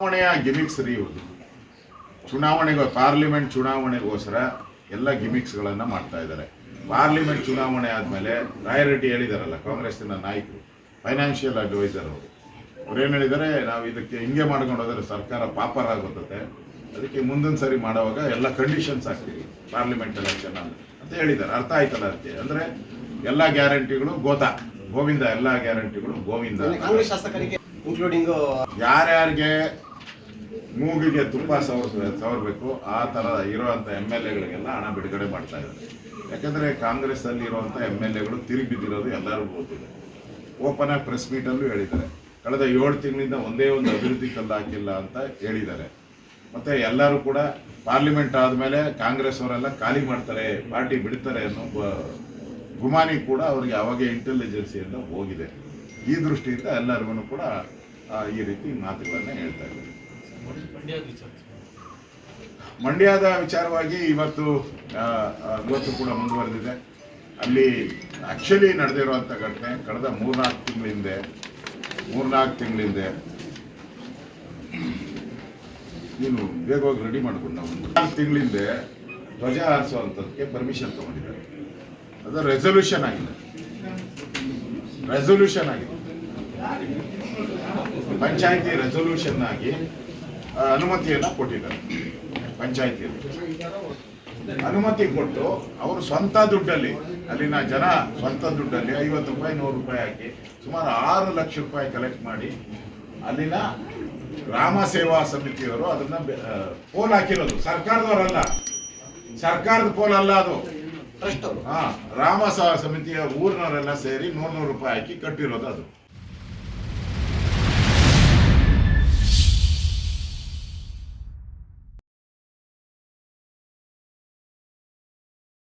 ಚುನಾವಣೆಯ ಗಿಮಿಕ್ಸ್ ರೀ ಇವರು ಚುನಾವಣೆಗೆ ಪಾರ್ಲಿಮೆಂಟ್ ಚುನಾವಣೆಗೋಸ್ಕರ ಎಲ್ಲ ಗಿಮಿಕ್ಸ್ಗಳನ್ನು ಮಾಡ್ತಾ ಇದ್ದಾರೆ. ಪಾರ್ಲಿಮೆಂಟ್ ಚುನಾವಣೆ ಆದಮೇಲೆ ರಾಯರೆಡ್ಡಿ ಹೇಳಿದಾರಲ್ಲ ಕಾಂಗ್ರೆಸ್ಸಿನ ನಾಯಕರು ಫೈನಾನ್ಷಿಯಲ್ ಅಡ್ವೈಸರ್ ಅವರು. ಅವ್ರೇನು ಹೇಳಿದ್ದಾರೆ ನಾವು ಇದಕ್ಕೆ ಹಿಂಗೆ ಮಾಡ್ಕೊಂಡು ಹೋದ್ರೆ ಸರ್ಕಾರ ಪಾಪರ್ ಆಗುತ್ತೆ. ಅದಕ್ಕೆ ಮುಂದಿನ ಸರಿ ಮಾಡುವಾಗ ಎಲ್ಲ ಕಂಡೀಷನ್ಸ್ ಹಾಕ್ತೀವಿ ಪಾರ್ಲಿಮೆಂಟ್ ಎಲೆಕ್ಷನ್ ಅಂತ ಹೇಳಿದ್ದಾರೆ. ಅರ್ಥ ಆಯ್ತಲ್ಲ ಅದಕ್ಕೆ? ಅಂದ್ರೆ ಎಲ್ಲ ಗ್ಯಾರಂಟಿಗಳು ಗೋತಾ. ಗೋವಿಂದ ಎಲ್ಲ ಗ್ಯಾರಂಟಿಗಳು ಗೋವಿಂದ. ಯಾರ್ಯಾರಿಗೆ ಮೂಗಿಗೆ ತುಂಬ ಸವರ್ ಸವರಬೇಕು. ಆ ಥರ ಇರುವಂಥ ಎಂ ಎಲ್ ಎಗಳಿಗೆಲ್ಲ ಹಣ ಬಿಡುಗಡೆ ಮಾಡ್ತಾ ಇದ್ದಾರೆ. ಯಾಕಂದರೆ ಕಾಂಗ್ರೆಸ್ಸಲ್ಲಿ ಇರುವಂಥ ಎಂ ಎಲ್ ಎಗಳು ತಿರುಗಿ ಬಿದ್ದಿರೋದು ಎಲ್ಲರಿಗೂ ಗೊತ್ತಿದೆ. ಓಪನ್ ಆಗಿ ಪ್ರೆಸ್ ಮೀಟಲ್ಲೂ ಹೇಳಿದ್ದಾರೆ. ಕಳೆದ ಏಳು ತಿಂಗಳಿಂದ ಒಂದೇ ಒಂದು ಅಭಿವೃದ್ಧಿ ಕಲ್ಲು ಅಂತ ಹೇಳಿದ್ದಾರೆ. ಮತ್ತು ಎಲ್ಲರೂ ಕೂಡ ಪಾರ್ಲಿಮೆಂಟ್ ಆದಮೇಲೆ ಕಾಂಗ್ರೆಸ್ ಅವರೆಲ್ಲ ಖಾಲಿ ಮಾಡ್ತಾರೆ ಪಾರ್ಟಿ ಬಿಡ್ತಾರೆ ಅನ್ನೋ ಗುಮಾನಿ ಕೂಡ ಅವರಿಗೆ ಅವಾಗ ಇಂಟೆಲಿಜೆನ್ಸಿಯಿಂದ ಹೋಗಿದೆ. ಈ ದೃಷ್ಟಿಯಿಂದ ಎಲ್ಲರಿಗೂ ಕೂಡ ಈ ರೀತಿ ಮಾತುಗಳನ್ನ ಹೇಳ್ತಾ ಇದ್ದಾರೆ. ಮಂಡ್ಯದ ವಿಚಾರವಾಗಿ ಇವತ್ತು ಇವತ್ತು ಕೂಡ ಮುಂದುವರೆದಿದೆ. ಅಲ್ಲಿ ಆಕ್ಚುಲಿ ನಡೆದಿರುವಂಥ ಘಟನೆ ಕಳೆದ ಮೂರ್ನಾಲ್ಕು ತಿಂಗಳ ಹಿಂದೆ, ಮೂರ್ನಾಲ್ಕು ತಿಂಗಳ ಹಿಂದೆ. ನೀನು ಬೇಗವಾಗಿ ರೆಡಿ ಮಾಡ್ಕೊಂಡು ನಾವು. ನಾಲ್ಕು ತಿಂಗಳ ಹಿಂದೆ ಧ್ವಜ ಹಾರಿಸುವಂಥದ್ದಕ್ಕೆ ಪರ್ಮಿಷನ್ ತಗೊಂಡಿದ್ದಾರೆ. ಅದು ರೆಸೊಲ್ಯೂಷನ್ ಆಗಿದೆ. ರೆಸೊಲ್ಯೂಷನ್ ಆಗಿದೆ. ಪಂಚಾಯಿತಿ ರೆಸೊಲ್ಯೂಷನ್ ಆಗಿ ಅನುಮತಿಯನ್ನ ಕೊಟ್ಟಿದ್ದಾರೆ ಪಂಚಾಯಿತಿಯಲ್ಲಿ. ಅನುಮತಿ ಕೊಟ್ಟು ಅವರು ಸ್ವಂತ ದುಡ್ಡಲ್ಲಿ ಅಲ್ಲಿನ ಜನ ಸ್ವಂತ ದುಡ್ಡಲ್ಲಿ ಐವತ್ತು ರೂಪಾಯಿ ನೂರು ರೂಪಾಯಿ ಹಾಕಿ ಸುಮಾರು ಆರು ಲಕ್ಷ ರೂಪಾಯಿ ಕಲೆಕ್ಟ್ ಮಾಡಿ ಅಲ್ಲಿನ ರಾಮ ಸೇವಾ ಸಮಿತಿಯವರು ಅದನ್ನ ಪೋಲ್ ಹಾಕಿರೋದು. ಸರ್ಕಾರದವರಲ್ಲ. ಸರ್ಕಾರದ ಪೋಲ್ ಅಲ್ಲ ಅದು. ಹಾ ರಾಮ ಸಮಿತಿಯ ಊರಿನವರೆಲ್ಲ ಸೇರಿ ನೂರು ನೂರು ರೂಪಾಯಿ ಹಾಕಿ ಕಟ್ಟಿರೋದು ಅದು.